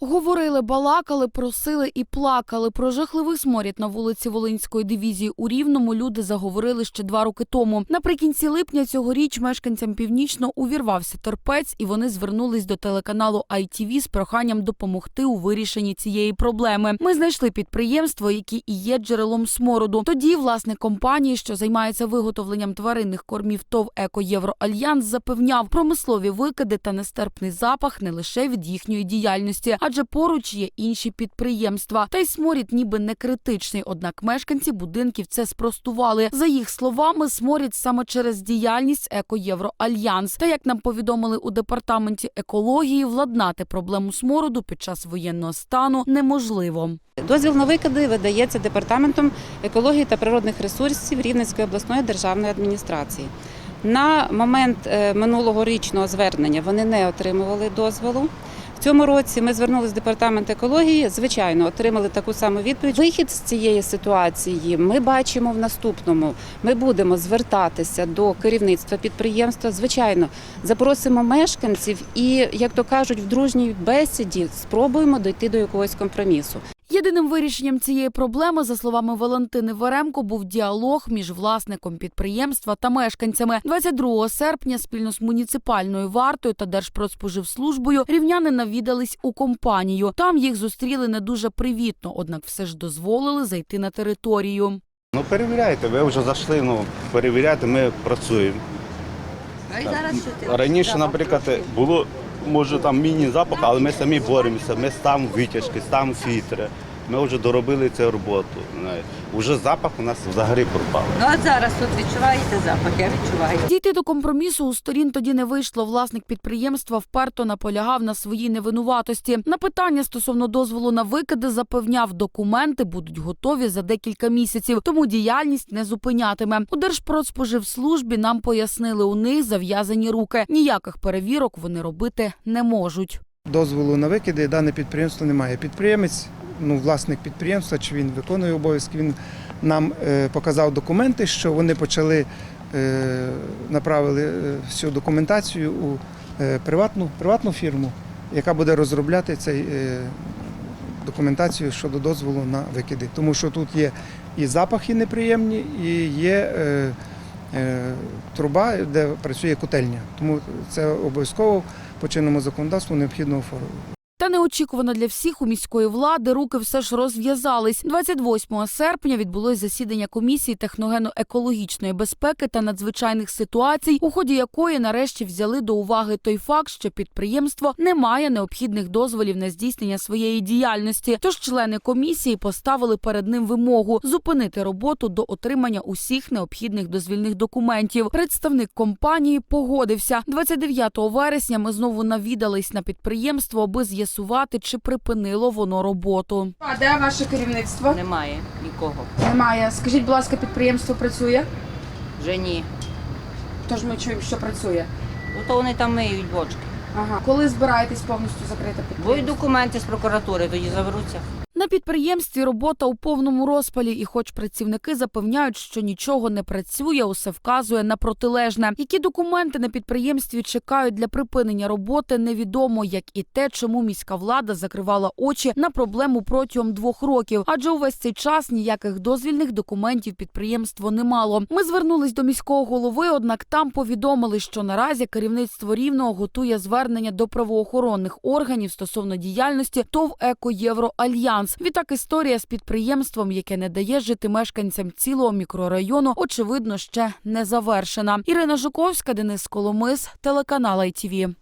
Говорили, балакали, просили і плакали. Про жахливий сморід на вулиці Волинської дивізії у Рівному люди заговорили ще два роки тому. Наприкінці липня цьогоріч мешканцям північно увірвався торпець, і вони звернулись до телеканалу ITV з проханням допомогти у вирішенні цієї проблеми. Ми знайшли підприємство, яке і є джерелом смороду. Тоді власник компанії, що займається виготовленням тваринних кормів ТОВ Еко Євроальянс, запевняв, промислові викиди та нестерпний запах не лише від їхньої діяльності, адже поруч є інші підприємства. Та й сморід ніби не критичний. Однак мешканці будинків це спростували. За їх словами, сморід саме через діяльність Еко Євроальянс. Та як нам повідомили у департаменті екології, владнати проблему смороду під час воєнного стану неможливо. Дозвіл на викиди видається департаментом екології та природних ресурсів Рівненської обласної державної адміністрації. На момент е, минулого річного звернення вони не отримували дозволу. В цьому році ми звернулися в департамент екології. Звичайно, отримали таку саму відповідь. Вихід з цієї ситуації ми бачимо в наступному. Ми будемо звертатися до керівництва підприємства. Звичайно, запросимо мешканців і, як то кажуть, в дружній бесіді спробуємо дойти до якогось компромісу. Єдиним вирішенням цієї проблеми, за словами Валентини Веремко, був діалог між власником підприємства та мешканцями. 22 серпня спільно з муніципальною вартою та Держпродспоживслужбою рівняни навідались у компанію. Там їх зустріли не дуже привітно, однак все ж дозволили зайти на територію. Ну перевіряйте, ви вже зайшли, ну перевіряйте, ми працюємо. Зараз? Раніше, наприклад, було може там міні-запах, але ми самі боремося, ми ставимо витяжки, ставимо фільтри. Ми вже доробили цю роботу. Уже запах у нас взагалі пропав. Ну а зараз тут відчуваєте запах, я відчуваю. Дійти до компромісу у сторін тоді не вийшло. Власник підприємства вперто наполягав на своїй невинуватості. На питання стосовно дозволу на викиди запевняв, документи будуть готові за декілька місяців, тому діяльність не зупинятиме. У Держпродспоживслужбі нам пояснили, у них зав'язані руки. Ніяких перевірок вони робити не можуть. дозволу на викиди дане підприємство не має. Підприємець, ну власник підприємства, чи він виконує обов'язки, він нам е, показав документи, що вони почали е, направили е, всю документацію у приватну, приватну фірму, яка буде розробляти цей. Документацію щодо дозволу на викиди, тому що тут є і запахи неприємні, і є е, е, труба, де працює котельня. Тому це обов'язково по чинному законодавству необхідно оформити. Та неочікувано для всіх у міської влади руки все ж розв'язались. 28 серпня відбулось засідання комісії техногенно-екологічної безпеки та надзвичайних ситуацій, у ході якої нарешті взяли до уваги той факт, що підприємство не має необхідних дозволів на здійснення своєї діяльності. Тож члени комісії поставили перед ним вимогу зупинити роботу до отримання усіх необхідних дозвільних документів. Представник компанії погодився. 29 вересня ми знову навідались на підприємство, аби з'ясувати, чи припинило воно роботу. А де ваше керівництво? Немає нікого. Немає. Скажіть, будь ласка, підприємство працює? Вже ні. Тож ми чуємо, що працює. Ну то вони там миють бочки. Ага. Коли збираєтесь повністю закрити Будуть підприємство? документи з прокуратури, тоді заберуться. На підприємстві робота у повному розпалі, і хоч працівники запевняють, що нічого не працює, усе вказує на протилежне. Які документи на підприємстві чекають для припинення роботи, невідомо, як і те, чому міська влада закривала очі на проблему протягом двох років. Адже увесь цей час ніяких дозвільних документів підприємство не мало. Ми звернулись до міського голови, однак там повідомили, що наразі керівництво рівного готує звернення до правоохоронних органів стосовно діяльності ТОВ «Еко Євроальянс». Відтак історія з підприємством, яке не дає жити мешканцям цілого мікрорайону, очевидно, ще не завершена. Ірина Жуковська, Денис Коломис, телеканал ITV.